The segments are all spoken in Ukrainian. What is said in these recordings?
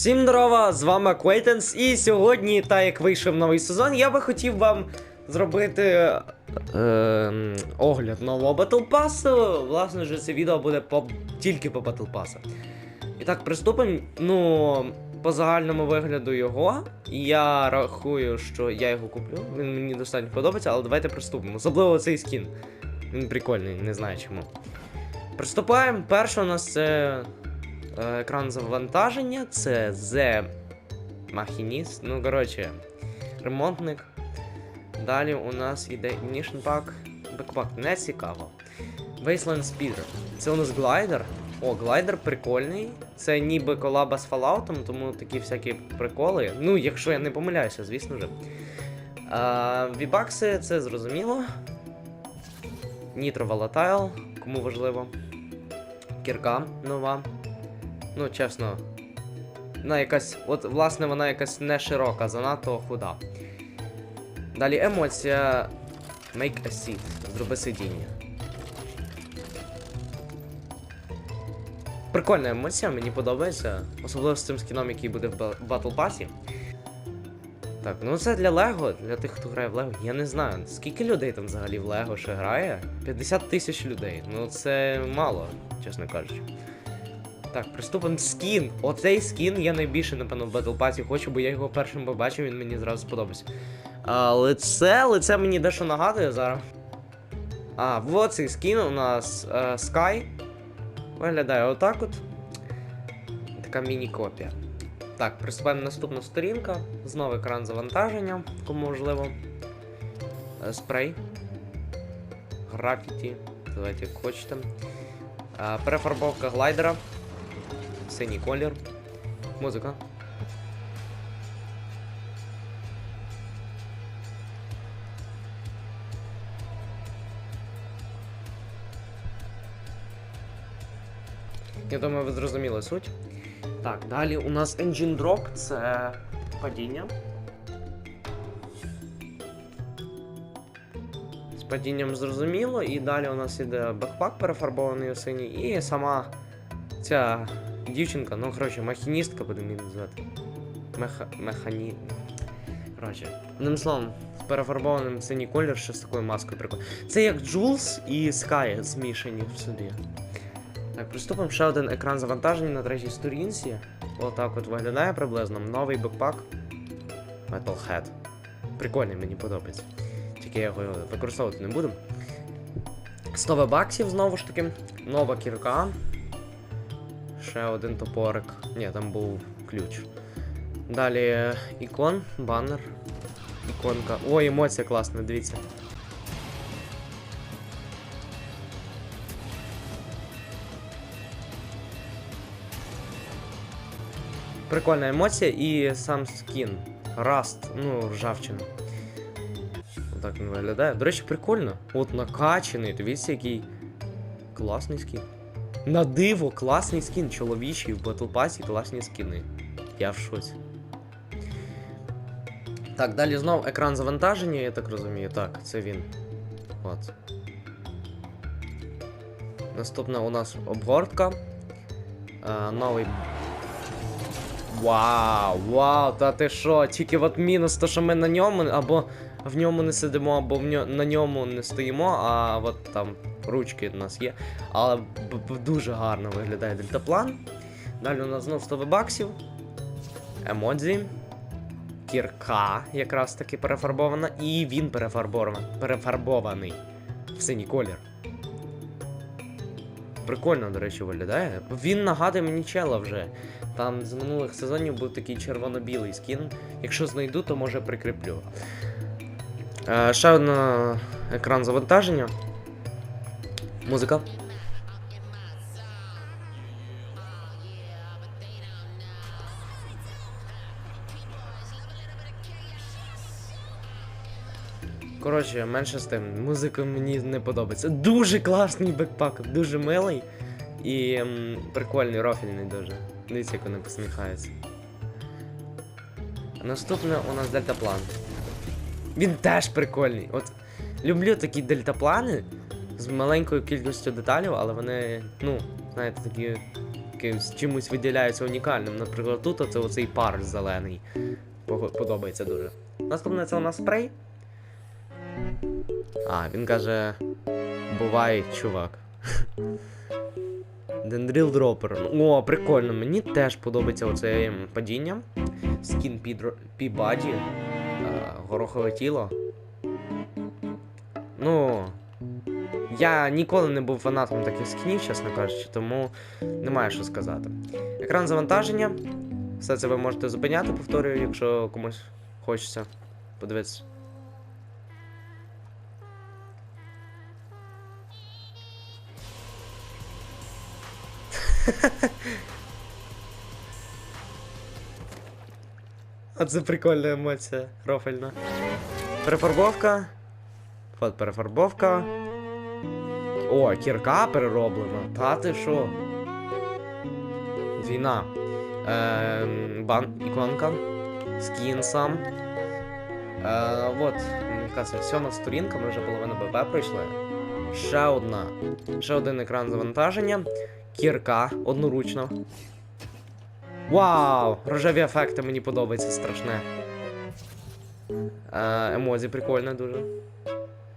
Всім здорова, з вами Acquaintance, і сьогодні, так як вийшов новий сезон, я би хотів вам зробити е, огляд нового Battle Pass. Власне ж, це відео буде по, тільки по Battle Pass. І так, приступимо. Ну, по загальному вигляду його. Я рахую, що я його куплю. Він мені достатньо подобається, але давайте приступимо. Особливо цей скін. Він прикольний, не знаю чому. Приступаємо. Перше у нас це екран завантаження, це The Machinist. Ну, коротше, ремонтник. Далі у нас іде Ignition Pack. Backpack не цікаво. Wasteland Speeder. Це у нас глайдер. О, глайдер прикольний. Це ніби колаба з Fallout, тому такі всякі приколи. Ну, якщо я не помиляюся, звісно ж. А, Вібакси, це зрозуміло. Nitro Volatile, кому важливо. Кірка нова. Ну, чесно. Вона якась. От, власне, вона якась не широка, занадто худа. Далі емоція. Make a seat. Зроби сидіння. Прикольна емоція, мені подобається. Особливо з цим скіном, який буде в Battle Pass. Так, ну це для Лего, для тих, хто грає в Лего. Я не знаю, скільки людей там взагалі в Лего ще грає? 50 тисяч людей. Ну це мало, чесно кажучи. Так, приступимо скін. Оцей скін я найбільше, напевно, в Battle Pass хочу, бо я його першим побачив, він мені зразу сподобався. А, лице, лице мені дещо нагадує зараз. А, вот цей скін у нас е, Sky. Виглядає отак от. Така міні-копія. Так, приступаємо наступна сторінка. Знову екран завантаження, кому можливо. Е, Спрей. Графіті. Давайте як хочете. Е, Перефарбовка глайдера. Синій колір. Музика. Я думаю, ви зрозуміли суть. Так, далі у нас Engine Drop це падіння. З падінням зрозуміло, і далі у нас іде бекпак перефарбований у синій, і сама ця дівчинка, ну коротше, махіністка будемо її називати. Меха... Механі. Коротше, одним словом, з перефарбованим синій колір, ще з такою маскою прикольно. Це як Джулс і Sky змішані в собі. Так, приступимо ще один екран завантаження на третій сторінці. Отак от виглядає приблизно. Новий бекпак. Metalhead. Прикольний, мені подобається. Тільки я його використовувати не буду. 100 баксів знову ж таки. Нова кірка. Ще один топорик. Ні, там був ключ. Далі е, ікон, банер. Іконка. Ой, емоція класна, дивіться. Прикольна емоція і сам скін. Раст, ну, ржавчина. Отак він виглядає. До речі, прикольно. От накачаний, дивіться, який класний скін. На диво, класний скін, чоловічий в Battle Pass класні скіни. Я в шоці. Так, далі знов екран завантаження, я так розумію. Так, це він. От. Наступна у нас обгортка. А, новий Вау, вау, та ти що? Тільки от мінус, то що ми на ньому або в ньому не сидимо, або в ньо... на ньому не стоїмо, а от там ручки в нас є. Але б- б- дуже гарно виглядає дельтаплан. Далі у нас знов 100 баксів. Емодзі. Кірка якраз таки перефарбована. І він перефарбований в синій колір. Прикольно, до речі, виглядає. Він нагадує мені чела вже. Там з минулих сезонів був такий червоно-білий скін. Якщо знайду, то може прикріплю. Е, ще один екран завантаження. Музика. Коротше, менше з тим, музика мені не подобається. Дуже класний бекпак, дуже милий і м, прикольний, рофільний дуже. Дивіться, як вони посміхаються. Наступне у нас дельтаплан. Він теж прикольний. От люблю такі дельтаплани з маленькою кількістю деталей, але вони, ну, знаєте, такі якимсь чимось виділяється унікальним. Наприклад, тут оце оцей пар зелений. Подобається дуже. Наступне це у нас спрей. А, він каже. Бувай, чувак. Дендріл дропер. О, прикольно, мені теж подобається оце падіння. Скін Пібаді. Горохове тіло. Ну. Я ніколи не був фанатом таких скінів, чесно кажучи, тому немає що сказати. Екран завантаження. Все це ви можете зупиняти, повторюю, якщо комусь хочеться подивитися. А це прикольна емоція, рофельна. Перефарбовка. От перефарбовка. О, кірка перероблена. Та ти що? Війна. Ем, бан, іконка. Скін сам. Е, от, це сьома сторінка, ми вже половину ББ пройшли. Ще одна. Ще один екран завантаження. Кірка одноручно. Вау! Рожеві ефекти мені подобається страшне. Е, емодзі прикольне дуже.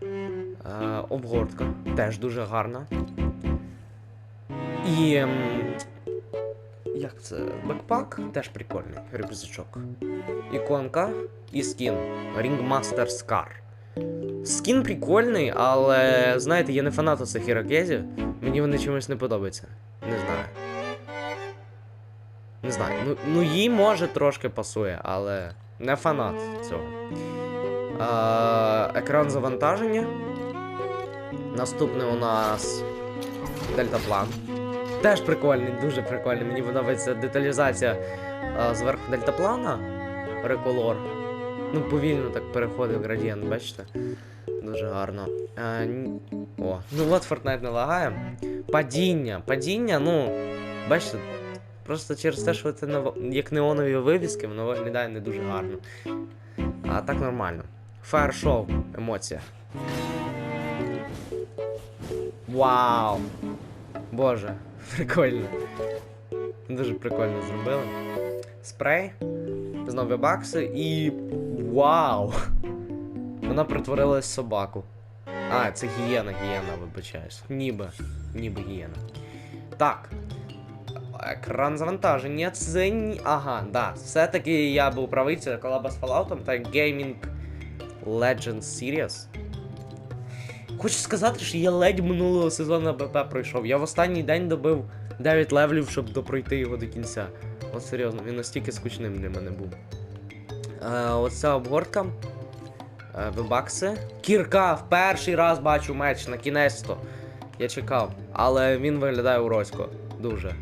Е, обгортка теж дуже гарна. І. як це? Бекпак теж прикольний. Рюкзачок. Іконка і скін. Ringmaster Scar. Скін прикольний, але знаєте, я не фанат оцих ірокезів. Мені вони чимось не подобаються. Не знаю. Не знаю. Ну, ну їй може трошки пасує, але не фанат цього. Е, екран завантаження. Наступний у нас дельтаплан. Теж прикольний, дуже прикольний. Мені подобається деталізація е, зверху дельтаплана. Реколор. Ну, повільно так переходить в градієнт, бачите? Дуже гарно. Е, о, ну от Fortnite не лагає. Падіння. Падіння, ну, бачите, просто через те, що це нево- як неонові вивіски, воно виглядає не дуже гарно. А так нормально. Show, емоція. Вау! Боже, прикольно. Дуже прикольно зробили. Спрей, знову бакси і. Вау! Вона перетворилась в собаку. А, це гієна, гієна, вибачаюсь. Ніби. Ніби гієна. Так. Екран завантаження. Це. ні- Ага, да. Все-таки я був правий, це колаба з Fallout та Gaming Legends Series. Хочу сказати, що я ледь минулого сезону БП пройшов. Я в останній день добив 9 левелів, щоб допройти його до кінця. От серйозно, він настільки скучним для мене був. Е, оця обгортка. Е. Кірка, в перший раз бачу меч на кінець-то. Я чекав. Але він виглядає уросько. Дуже.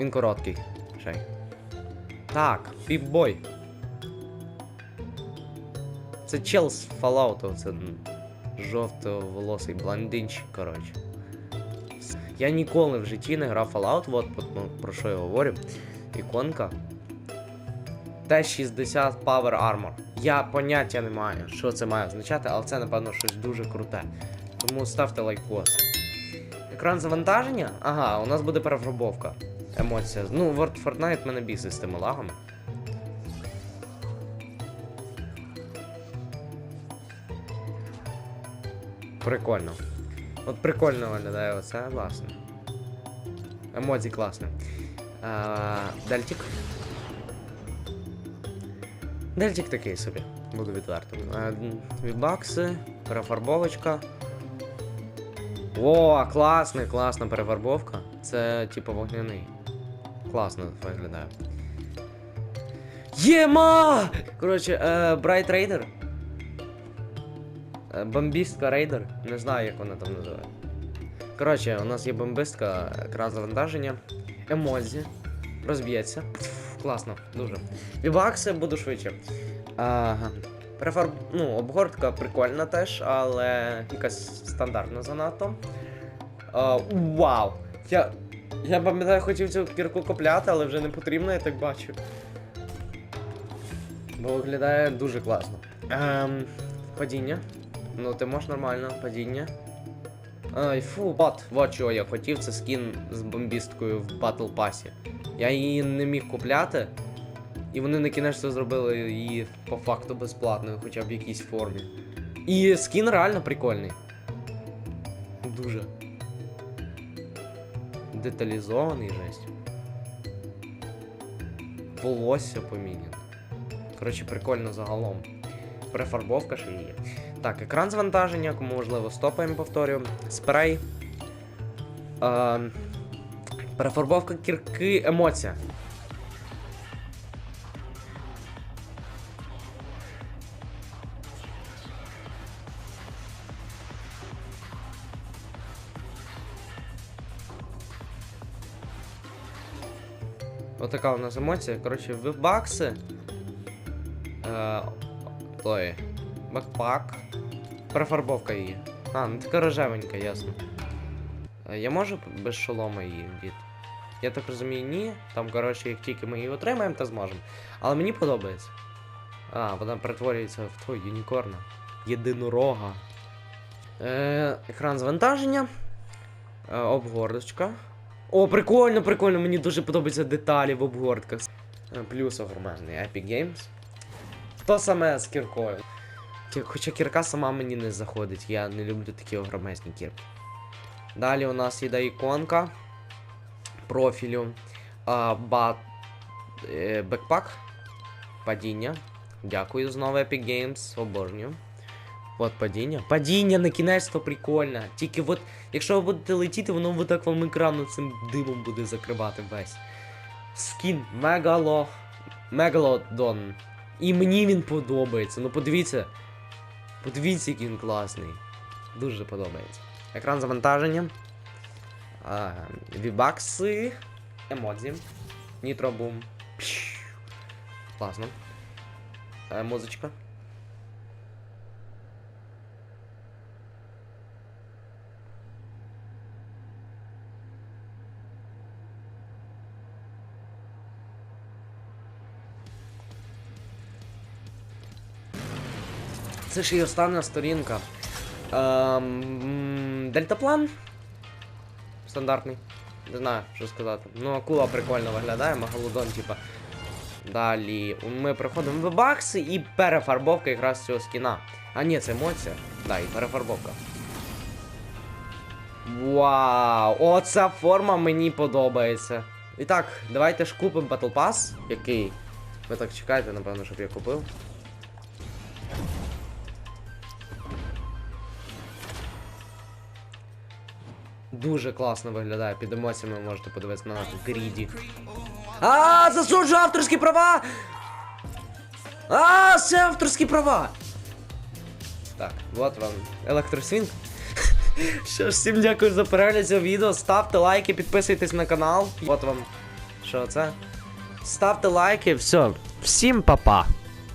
Він короткий. Ще й. Так, піп-бой. Це чел з Fallout, це жовто-волосий блондинчик, коротше. Я ніколи в житті не грав Fallout, от ну, про що я говорю. Іконка. Т-60 Power Armor. Я поняття не маю, що це має означати, але це, напевно, щось дуже круте. Тому ставте лайкос. Екран завантаження? Ага, у нас буде перефарбовка. Емоція. Ну, World Fortnite мене бісить з тими лагами. Прикольно. От прикольно виглядає оце, власне. Емодзі класне. А, Дельтик. Дельтик такий собі, буду відвертим. Вібакси, перефарбовочка. О, класний, класна перефарбовка. Це типу вогняний. Класно виглядає. Єма! Коротше, е, Bright Raider. Е, Бомбістка Рейдер. Не знаю, як вона там називає. Коротше, у нас є бомбистка, екран завантаження, емодзі. Розб'ється. Класно, дуже. Вібакси буду швидше. Ага. Префарб... Ну, обгортка прикольна теж, але якась стандартна занадто. А, вау! Я. Я пам'ятаю, хотів цю кірку купляти, але вже не потрібно, я так бачу. Бо виглядає дуже класно. Ем, падіння. Ну, ти можеш нормально, падіння. Ай, фу, от, от чого я хотів, це скін з бомбісткою в Battle Pass. Я її не міг купляти. І вони на кінець зробили її по факту безплатною, хоча б в якійсь формі. І скін реально прикольний. Дуже. Деталізований жесть. Волосся поміняне. Коротше, прикольно загалом. Префарбовка ще є. Так, екран звантаження, кому можливо стопаємо, повторюю. Спрей. Е, перефарбовка кірки, емоція. Отака у нас емоція. Коротше, вебакси. Е, той. Бакпак. Перефарбовка її. А, ну така рожевенька, ясно. Е, Я можу без шолома її вдіти? Я так розумію, ні. Там, коротше, як тільки ми її отримаємо, то зможемо. Але мені подобається. А, вона перетворюється в твою юнікорна. Єдинорога. Е, екран завантаження. Е, обгордочка. О, прикольно, прикольно, мені дуже подобаються деталі в обгортках. Е, Плюс огромезний Epic Games. То саме з кіркою. Хоча кірка сама мені не заходить, я не люблю такі огромезні кірки. Далі у нас іде іконка профілю. А, бат, е, бекпак. Падіння. Дякую знову Epic Games, обожнюю. От падіння. Падіння на кінець то прикольно. Тільки от, якщо ви будете летіти, воно вот так вам екран цим димом буде закривати весь. Скін Мегало. Мегалодон. І мені він подобається. Ну подивіться. Подивіться, який він класний. Дуже подобається. Екран завантаження. А, вібакси. Емодзі. Нітробум. Класно. Е, музичка. Це ж і остання сторінка. Ем, дельтаплан. Стандартний. Не знаю, що сказати. Ну, акула прикольно виглядає, мегалодон, типа. Далі ми проходимо в бакси і перефарбовка якраз цього скіна. А ні, це емоція. Да, і перефарбовка. Вау! Оця форма мені подобається. І так, давайте ж купимо Battle Pass, який. Ви так чекаєте, напевно, щоб я купив. Дуже класно виглядає, під емоціями можете подивитися на гріді. А, засуджу авторські права! А, це авторські права! Так, от вам електросвінг. Що ж, всім дякую за перегляд цього відео. Ставте лайки, підписуйтесь на канал. От вам. Що це? Ставте лайки, все. Всім па-па.